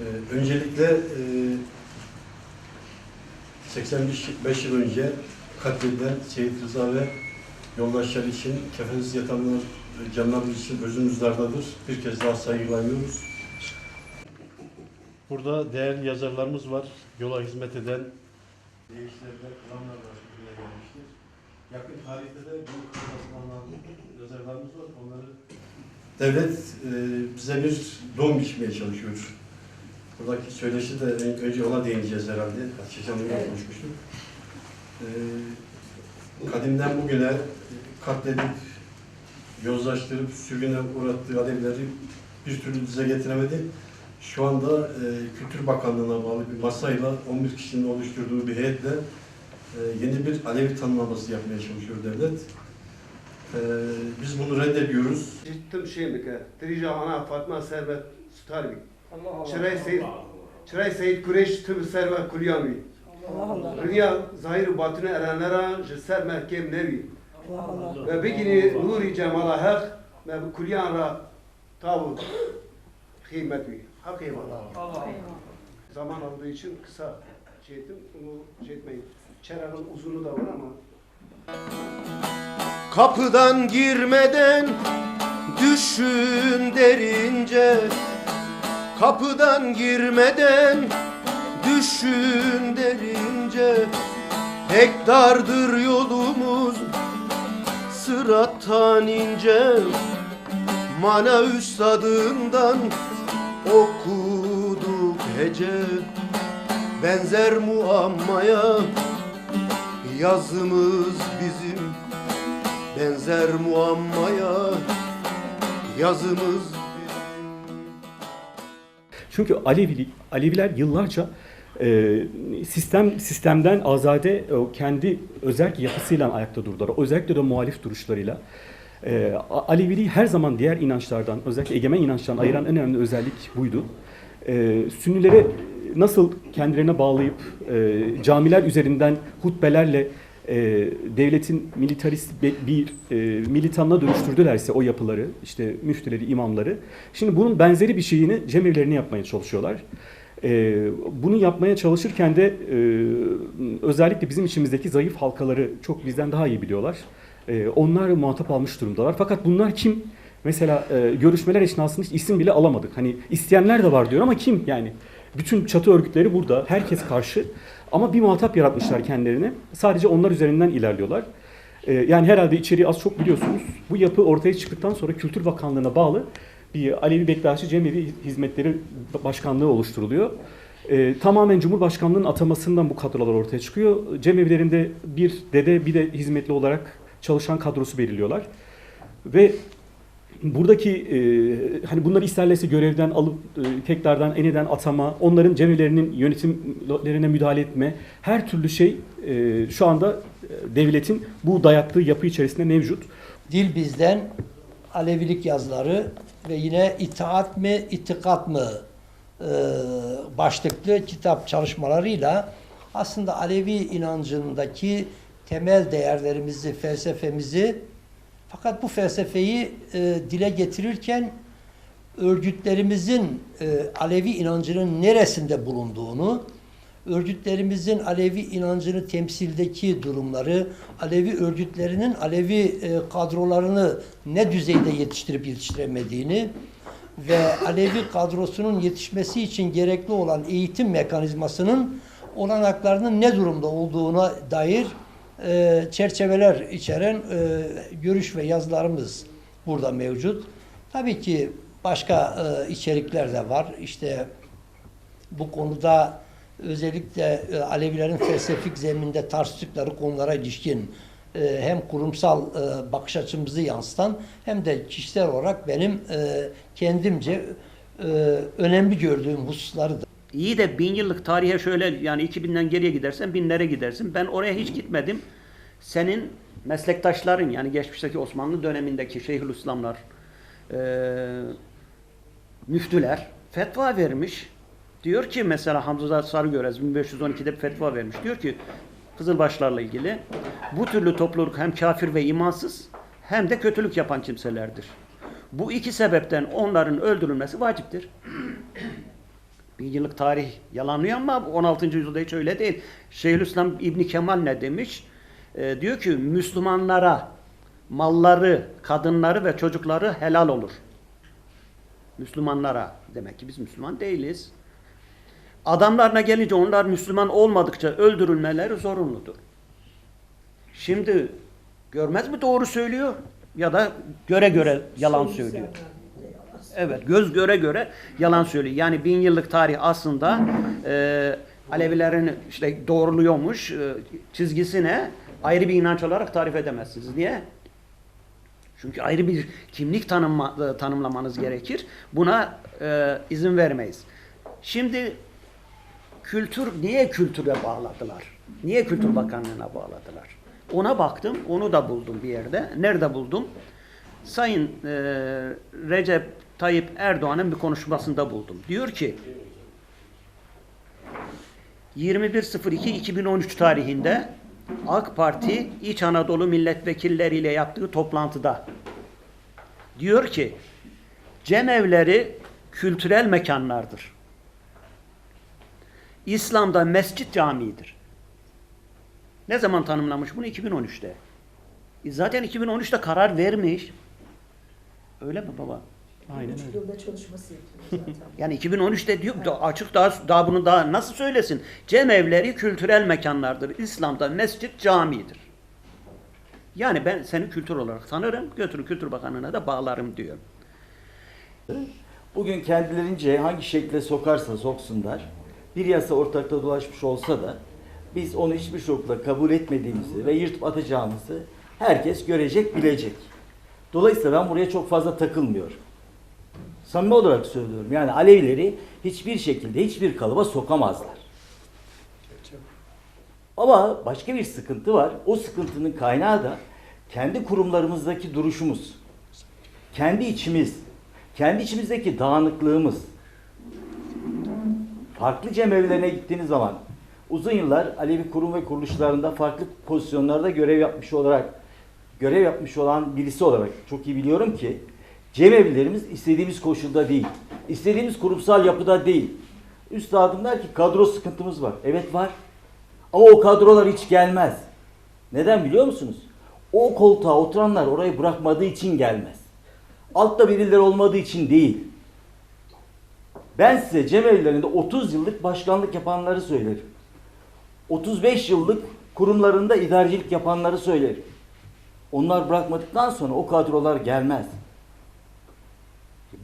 Ee, öncelikle e, 85 yıl önce katledilen Seyit Rıza ve yoldaşları için kefensiz yatanlar e, canlarımız için özümüzlerdedir. Bir kez daha saygılanıyoruz. Burada değerli yazarlarımız var. Yola hizmet eden değişlerden kılamlar var. Yakın tarihte de bu kırmasından yazarlarımız var. Onları devlet e, bize bir don biçmeye çalışıyor. Buradaki söyleşi de en- önce ona değineceğiz herhalde. Açacağım evet. konuşmuştuk. Ee, kadimden bugüne katledip, yozlaştırıp, sürgüne uğrattığı Alevileri bir türlü dize getiremedi. Şu anda e, Kültür Bakanlığı'na bağlı bir masayla 11 kişinin oluşturduğu bir heyetle e, yeni bir Alevi tanımlaması yapmaya çalışıyor devlet. E, biz bunu reddediyoruz. Ciddim şey mi ki? Dirija ana Fatma Servet Sutarbi. Çıray Seyit Çıray Seyit Kureş Tıbı Servet Kulyami. Allah Allah. Rüya zahir batını erenlere jiser merkem nevi. Allah Allah. Ve bigini nuri cemala hak ve bu kulyan ra tavu kıymet mi? Hak eyvallah. Zaman aldığı için kısa şey ettim. Bunu şey etmeyin. Çerağın uzunu da var ama. Kapıdan girmeden düşün derince. Kapıdan girmeden düşün derince. Pek dardır yolumuz sırattan ince. Mana üstadından okuduk hece. Benzer muammaya yazımız bizim Benzer muammaya yazımız Çünkü Alevilik, Aleviler yıllarca e, sistem sistemden azade o kendi özel yapısıyla ayakta durdular. Özellikle de muhalif duruşlarıyla. E, Aleviliği her zaman diğer inançlardan, özellikle egemen inançtan ayıran en önemli özellik buydu. E, Sünnileri nasıl kendilerine bağlayıp e, camiler üzerinden hutbelerle e, devletin militarist bir e, militanına dönüştürdülerse o yapıları, işte müftüleri, imamları. Şimdi bunun benzeri bir şeyini cemevlerini yapmaya çalışıyorlar. E, bunu yapmaya çalışırken de e, özellikle bizim içimizdeki zayıf halkaları çok bizden daha iyi biliyorlar. E, onlar muhatap almış durumdalar. Fakat bunlar kim? Mesela e, görüşmeler esnasında hiç isim bile alamadık. Hani isteyenler de var diyor ama kim yani? Bütün çatı örgütleri burada. Herkes karşı. Ama bir muhatap yaratmışlar kendilerine. Sadece onlar üzerinden ilerliyorlar. Ee, yani herhalde içeriği az çok biliyorsunuz. Bu yapı ortaya çıktıktan sonra Kültür Bakanlığı'na bağlı bir Alevi Bektaşi Cemevi Hizmetleri Başkanlığı oluşturuluyor. Ee, tamamen Cumhurbaşkanlığı'nın atamasından bu kadrolar ortaya çıkıyor. Cemevilerinde bir dede bir de hizmetli olarak çalışan kadrosu belirliyorlar. Ve buradaki e, hani bunları isterlerse görevden alıp e, tekrardan eneden atama, onların cemilerinin yönetimlerine müdahale etme, her türlü şey e, şu anda e, devletin bu dayattığı yapı içerisinde mevcut. Dil bizden Alevilik yazıları ve yine itaat mi, itikat mı e, başlıklı kitap çalışmalarıyla aslında Alevi inancındaki temel değerlerimizi, felsefemizi fakat bu felsefeyi e, dile getirirken örgütlerimizin e, Alevi inancının neresinde bulunduğunu, örgütlerimizin Alevi inancını temsildeki durumları, Alevi örgütlerinin Alevi e, kadrolarını ne düzeyde yetiştirip yetiştiremediğini ve Alevi kadrosunun yetişmesi için gerekli olan eğitim mekanizmasının olanaklarının ne durumda olduğuna dair e, çerçeveler içeren e, görüş ve yazılarımız burada mevcut. Tabii ki başka e, içerikler de var. İşte bu konuda özellikle e, Alevilerin felsefik zeminde tartıştıkları konulara ilişkin e, hem kurumsal e, bakış açımızı yansıtan hem de kişisel olarak benim e, kendimce e, önemli gördüğüm hususları İyi de bin yıllık tarihe şöyle yani 2000'den geriye gidersen binlere gidersin. Ben oraya hiç gitmedim. Senin meslektaşların yani geçmişteki Osmanlı dönemindeki Şeyhülislamlar, eee müftüler fetva vermiş. Diyor ki mesela Hamza Sarıgörez 1512'de bir fetva vermiş. Diyor ki Kızılbaşlarla ilgili bu türlü topluluk hem kafir ve imansız hem de kötülük yapan kimselerdir. Bu iki sebepten onların öldürülmesi vaciptir. Bin yıllık tarih yalanlıyor ama 16. yüzyılda hiç öyle değil. Şeyhülislam İbni Kemal ne demiş? Ee, diyor ki Müslümanlara malları, kadınları ve çocukları helal olur. Müslümanlara. Demek ki biz Müslüman değiliz. Adamlarına gelince onlar Müslüman olmadıkça öldürülmeleri zorunludur. Şimdi görmez mi doğru söylüyor ya da göre göre yalan söylüyor. Evet göz göre göre yalan söylüyor. Yani bin yıllık tarih aslında e, Alevilerin işte doğruluyormuş e, çizgisine ayrı bir inanç olarak tarif edemezsiniz. Niye? Çünkü ayrı bir kimlik tanımma, e, tanımlamanız gerekir. Buna e, izin vermeyiz. Şimdi kültür niye kültüre bağladılar? Niye Kültür Bakanlığı'na bağladılar? Ona baktım, onu da buldum bir yerde. Nerede buldum? Sayın e, Recep Tayyip Erdoğan'ın bir konuşmasında buldum. Diyor ki 21.02.2013 tarihinde AK Parti İç Anadolu milletvekilleriyle yaptığı toplantıda diyor ki cemevleri kültürel mekanlardır. İslam'da mescit camidir. Ne zaman tanımlamış bunu? 2013'te. E zaten 2013'te karar vermiş. Öyle mi baba? Aynen öyle. Yılda çalışması yapılıyor zaten. Yani 2013'te diyor da açık daha, daha bunu daha nasıl söylesin? Cemevleri kültürel mekanlardır. İslam'da mescit camidir. Yani ben seni kültür olarak tanırım. Götürün Kültür Bakanlığı'na da bağlarım diyor. Bugün kendilerince hangi şekle sokarsa soksunlar, bir yasa ortakta dolaşmış olsa da biz onu hiçbir şokla kabul etmediğimizi ve yırtıp atacağımızı herkes görecek, bilecek. Dolayısıyla ben buraya çok fazla takılmıyorum. Samimi olarak söylüyorum. Yani Alevileri hiçbir şekilde hiçbir kalıba sokamazlar. Ama başka bir sıkıntı var. O sıkıntının kaynağı da kendi kurumlarımızdaki duruşumuz. Kendi içimiz, kendi içimizdeki dağınıklığımız. Farklı cemevlerine gittiğiniz zaman uzun yıllar Alevi kurum ve kuruluşlarında farklı pozisyonlarda görev yapmış olarak görev yapmış olan birisi olarak çok iyi biliyorum ki cemevlerimiz istediğimiz koşulda değil. istediğimiz kurumsal yapıda değil. Üstadım der ki kadro sıkıntımız var. Evet var. Ama o kadrolar hiç gelmez. Neden biliyor musunuz? O koltuğa oturanlar orayı bırakmadığı için gelmez. Altta birileri olmadığı için değil. Ben size cemevlerinde 30 yıllık başkanlık yapanları söylerim. 35 yıllık kurumlarında idarecilik yapanları söylerim. Onlar bırakmadıktan sonra o kadrolar gelmez.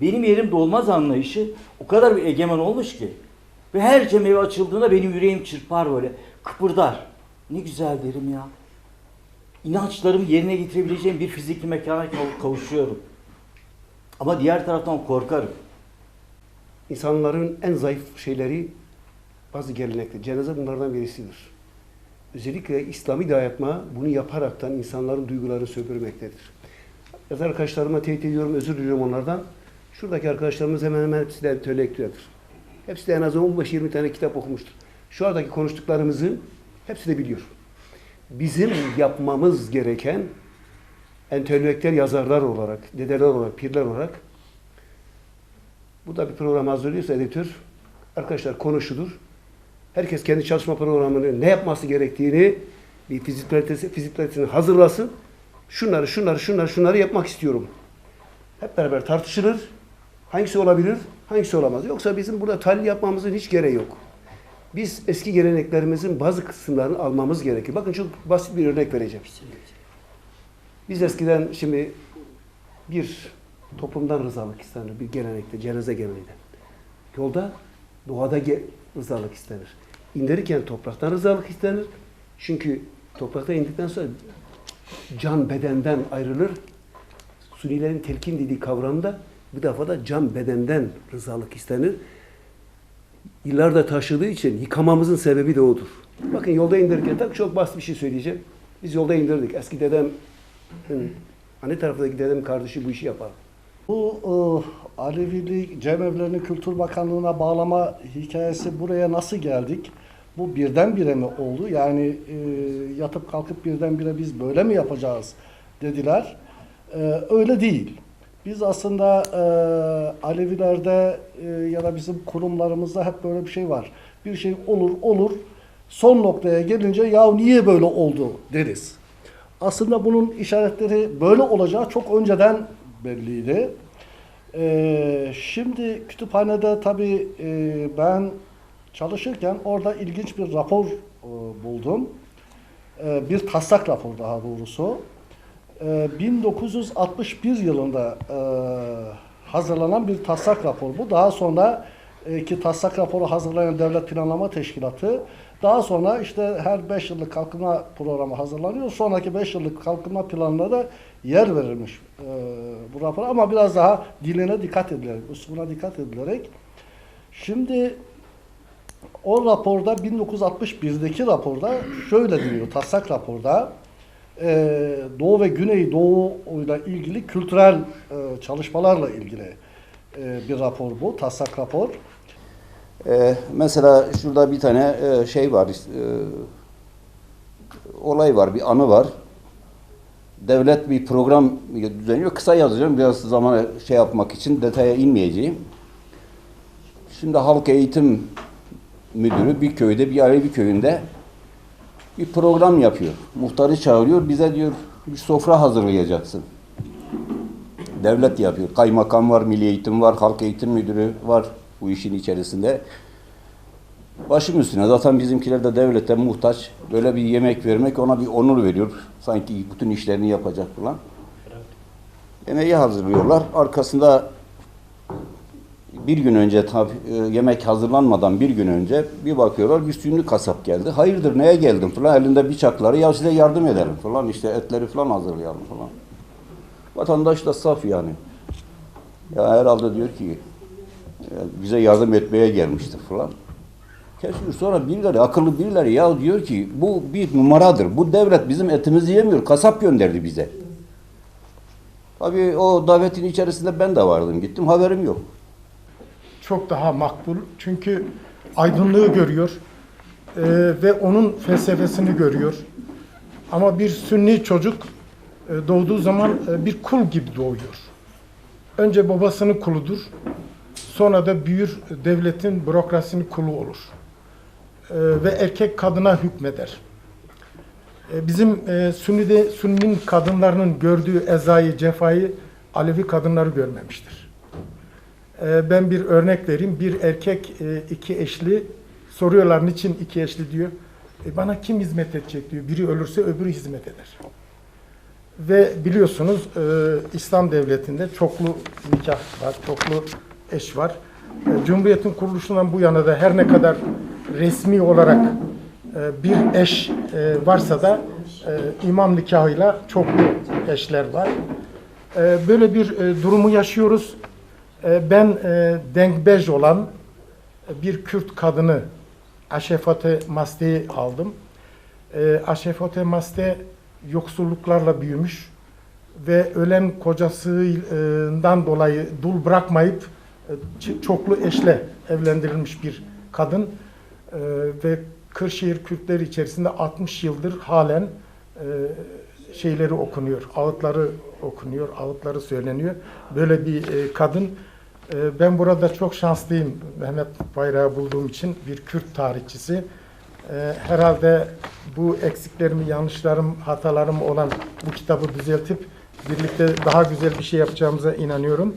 Benim yerimde olmaz anlayışı o kadar bir egemen olmuş ki. Ve her cemevi açıldığında benim yüreğim çırpar böyle. Kıpırdar. Ne güzel derim ya. İnançlarımı yerine getirebileceğim bir fiziki mekana kav- kavuşuyorum. Ama diğer taraftan korkarım. İnsanların en zayıf şeyleri bazı gelenekler. Cenaze bunlardan birisidir. Özellikle İslami dayatma bunu yaparaktan insanların duygularını sömürmektedir. Yaz arkadaşlarıma teyit ediyorum, özür diliyorum onlardan. Şuradaki arkadaşlarımız hemen hemen hepsi de entelektüeldir. Hepsi de en az 15-20 tane kitap okumuştur. Şu aradaki konuştuklarımızı hepsi de biliyor. Bizim yapmamız gereken entelektüel yazarlar olarak, dedeler olarak, pirler olarak bu da bir program hazırlıyorsa editör, arkadaşlar konuşulur. Herkes kendi çalışma programını ne yapması gerektiğini bir fizibilitesi, fizibilitesini hazırlasın. Şunları, şunları, şunları, şunları yapmak istiyorum. Hep beraber tartışılır. Hangisi olabilir, hangisi olamaz. Yoksa bizim burada tahlil yapmamızın hiç gereği yok. Biz eski geleneklerimizin bazı kısımlarını almamız gerekir. Bakın çok basit bir örnek vereceğim. Biz eskiden şimdi bir toplumdan rızalık istenir. Bir gelenekte, cenaze geleneğinde. Yolda, doğada rızalık istenir. İndirirken topraktan rızalık istenir. Çünkü toprakta indikten sonra can bedenden ayrılır. Sunilerin telkin dediği kavramda bu defa da can bedenden rızalık istenir. Yıllarda taşıdığı için yıkamamızın sebebi de odur. Bakın yolda indirirken tabii çok basit bir şey söyleyeceğim. Biz yolda indirdik. Eski dedem, anne tarafındaki dedem kardeşi bu işi yapar. Bu e, Alevilik cemevlerini Kültür Bakanlığı'na bağlama hikayesi buraya nasıl geldik? Bu birdenbire mi oldu? Yani e, yatıp kalkıp birdenbire biz böyle mi yapacağız dediler. Ee, öyle değil. Biz aslında e, Alevilerde e, ya da bizim kurumlarımızda hep böyle bir şey var. Bir şey olur olur son noktaya gelince ya niye böyle oldu deriz. Aslında bunun işaretleri böyle olacağı çok önceden belliydi. Ee, şimdi kütüphanede tabii e, ben çalışırken orada ilginç bir rapor e, buldum. E, bir taslak rapor daha doğrusu. E, 1961 yılında e, hazırlanan bir taslak rapor bu. Daha sonra e, ki taslak raporu hazırlayan Devlet Planlama Teşkilatı daha sonra işte her 5 yıllık kalkınma programı hazırlanıyor. Sonraki 5 yıllık kalkınma planına da yer verilmiş e, bu rapor ama biraz daha diline dikkat edilerek, üslubuna dikkat edilerek. Şimdi o raporda 1961'deki raporda şöyle diyor taslak raporda e, Doğu ve Güneydoğu ile ilgili kültürel e, çalışmalarla ilgili e, bir rapor bu taslak rapor. Ee, mesela şurada bir tane e, şey var, e, olay var, bir anı var. Devlet bir program düzenliyor. Kısa yazacağım biraz zamana şey yapmak için detaya inmeyeceğim. Şimdi halk eğitim müdürü bir köyde, bir Alevi köyünde bir program yapıyor. Muhtarı çağırıyor, bize diyor bir sofra hazırlayacaksın. Devlet yapıyor. Kaymakam var, milli eğitim var, halk eğitim müdürü var bu işin içerisinde. Başım üstüne zaten bizimkiler de devlete muhtaç. Böyle bir yemek vermek ona bir onur veriyor. Sanki bütün işlerini yapacak falan. Yemeği hazırlıyorlar. Arkasında bir gün önce tabi yemek hazırlanmadan bir gün önce bir bakıyorlar bir kasap geldi. Hayırdır neye geldin falan elinde bıçakları ya size yardım edelim falan işte etleri falan hazırlayalım falan. Vatandaş da saf yani. Ya herhalde diyor ki "Ya bize yardım etmeye gelmiştir falan. Kesiyor sonra birileri akıllı birileri ya diyor ki bu bir numaradır. Bu devlet bizim etimizi yemiyor. Kasap gönderdi bize. Tabii o davetin içerisinde ben de vardım. Gittim haberim yok. Çok daha makbul. Çünkü aydınlığı görüyor e, ve onun felsefesini görüyor. Ama bir sünni çocuk e, doğduğu zaman e, bir kul gibi doğuyor. Önce babasının kuludur. Sonra da büyür devletin bürokrasinin kulu olur. E, ve erkek kadına hükmeder. E, bizim e, Sünni'de Sünni'nin kadınlarının gördüğü ezayı, cefayı Alevi kadınları görmemiştir. Ee, Ben bir örnek vereyim. Bir erkek e, iki eşli soruyorlar niçin iki eşli diyor. E, bana kim hizmet edecek diyor. Biri ölürse öbürü hizmet eder. Ve biliyorsunuz e, İslam devletinde çoklu nikah var, çoklu eş var. Cumhuriyetin kuruluşundan bu yana da her ne kadar resmi olarak bir eş varsa da imam nikahıyla çoklu eşler var. Böyle bir durumu yaşıyoruz. E, Ben e, denkbej olan e, bir Kürt kadını Aşefate Maste'yi aldım. E, Aşefate Maste yoksulluklarla büyümüş ve ölen kocasından dolayı dul bırakmayıp e, çoklu eşle evlendirilmiş bir kadın E, ve Kırşehir Kürtleri içerisinde 60 yıldır halen şeyleri okunuyor, ağıtları okunuyor, ağıtları söyleniyor. Böyle bir kadın. E, ben burada çok şanslıyım Mehmet Bayrağı bulduğum için bir Kürt tarihçisi. E, herhalde bu eksiklerimi, yanlışlarım, hatalarım olan bu kitabı düzeltip birlikte daha güzel bir şey yapacağımıza inanıyorum.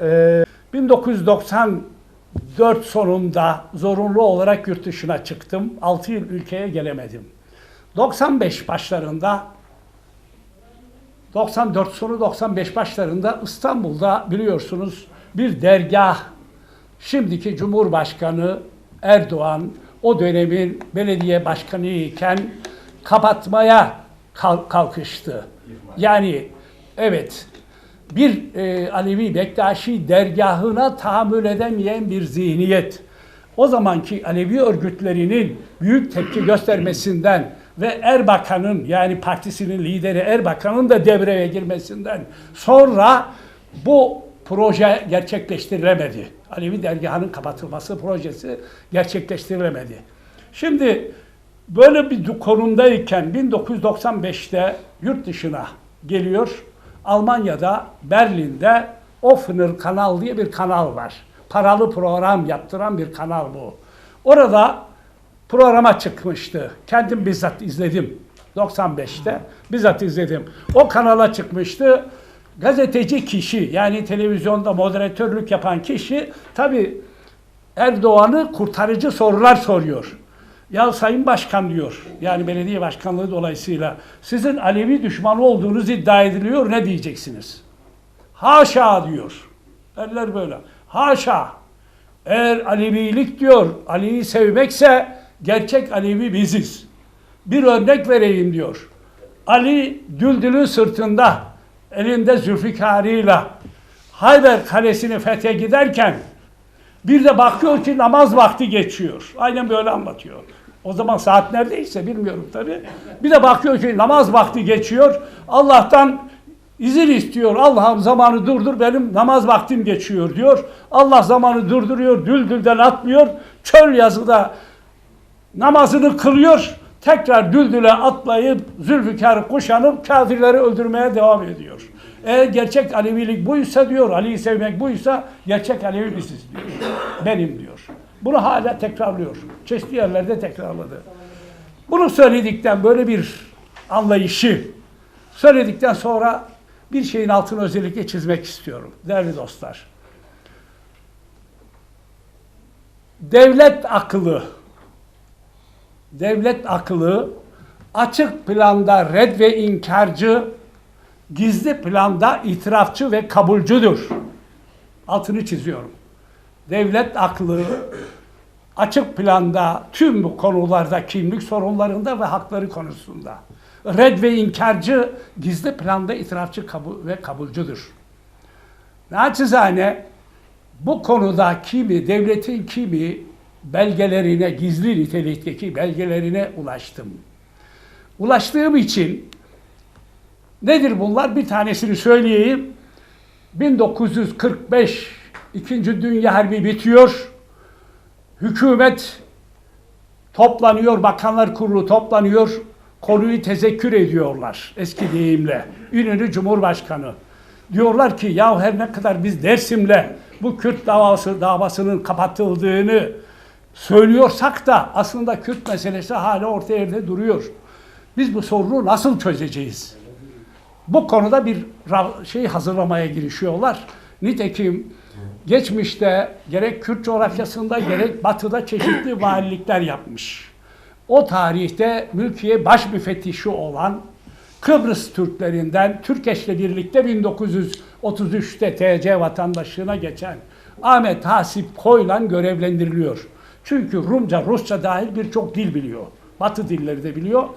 E, 1994 sonunda zorunlu olarak yurt dışına çıktım. 6 yıl ülkeye gelemedim. 95 başlarında 94 sonu 95 başlarında İstanbul'da biliyorsunuz bir dergah şimdiki Cumhurbaşkanı Erdoğan o dönemin belediye başkanı iken kapatmaya kalk- kalkıştı. Yani evet bir e, Alevi Bektaşi dergahına tahammül edemeyen bir zihniyet. O zamanki Alevi örgütlerinin büyük tepki göstermesinden ve Erbakan'ın yani partisinin lideri Erbakan'ın da devreye girmesinden sonra bu proje gerçekleştirilemedi. Alevi dergahının kapatılması projesi gerçekleştirilemedi. Şimdi böyle bir konumdayken 1995'te yurt dışına geliyor. Almanya'da, Berlin'de Offener Kanal diye bir kanal var. Paralı program yaptıran bir kanal bu. Orada programa çıkmıştı. Kendim bizzat izledim. 95'te bizzat izledim. O kanala çıkmıştı. Gazeteci kişi yani televizyonda moderatörlük yapan kişi tabi Erdoğan'ı kurtarıcı sorular soruyor. Ya Sayın Başkan diyor, yani belediye başkanlığı dolayısıyla sizin Alevi düşmanı olduğunuz iddia ediliyor, ne diyeceksiniz? Haşa diyor. Eller böyle. Haşa. Eğer Alevilik diyor, Ali'yi sevmekse gerçek Alevi biziz. Bir örnek vereyim diyor. Ali Düldül'ün sırtında elinde zülfikarıyla Hayber Kalesi'ni fethe giderken bir de bakıyor ki namaz vakti geçiyor. Aynen böyle anlatıyor. O zaman saat neredeyse bilmiyorum tabi. Bir de bakıyor ki namaz vakti geçiyor. Allah'tan izin istiyor. Allah'ım zamanı durdur benim namaz vaktim geçiyor diyor. Allah zamanı durduruyor. Düldülden atlıyor. Çöl yazıda namazını kılıyor. Tekrar düldüle atlayıp Zülfikar'ı kuşanıp kafirleri öldürmeye devam ediyor. Eğer gerçek Alevilik buysa diyor, Ali'yi sevmek buysa gerçek Alevi biziz diyor. Benim diyor. Bunu hala tekrarlıyor. Çeşitli yerlerde tekrarladı. Bunu söyledikten böyle bir anlayışı söyledikten sonra bir şeyin altını özellikle çizmek istiyorum değerli dostlar. Devlet akıllı devlet akıllı açık planda red ve inkarcı, gizli planda itirafçı ve kabulcüdür. Altını çiziyorum. Devlet aklı açık planda tüm bu konularda kimlik sorunlarında ve hakları konusunda. Red ve inkarcı gizli planda itirafçı kabul ve kabulcüdür. Naçizane bu konuda kimi, devletin kimi belgelerine, gizli nitelikteki belgelerine ulaştım. Ulaştığım için nedir bunlar? Bir tanesini söyleyeyim. 1945 İkinci Dünya Harbi bitiyor. Hükümet toplanıyor, Bakanlar Kurulu toplanıyor. Konuyu tezekkür ediyorlar eski deyimle. Ünlü Cumhurbaşkanı. Diyorlar ki ya her ne kadar biz Dersim'le bu Kürt davası davasının kapatıldığını söylüyorsak da aslında Kürt meselesi hala orta yerde duruyor. Biz bu sorunu nasıl çözeceğiz? Bu konuda bir şey hazırlamaya girişiyorlar. Nitekim geçmişte gerek Kürt coğrafyasında gerek batıda çeşitli valilikler yapmış. O tarihte mülkiye baş müfettişi olan Kıbrıs Türklerinden Türkeş'le birlikte 1933'te TC vatandaşlığına geçen Ahmet Hasip Koylan görevlendiriliyor. Çünkü Rumca, Rusça dahil birçok dil biliyor. Batı dilleri de biliyor.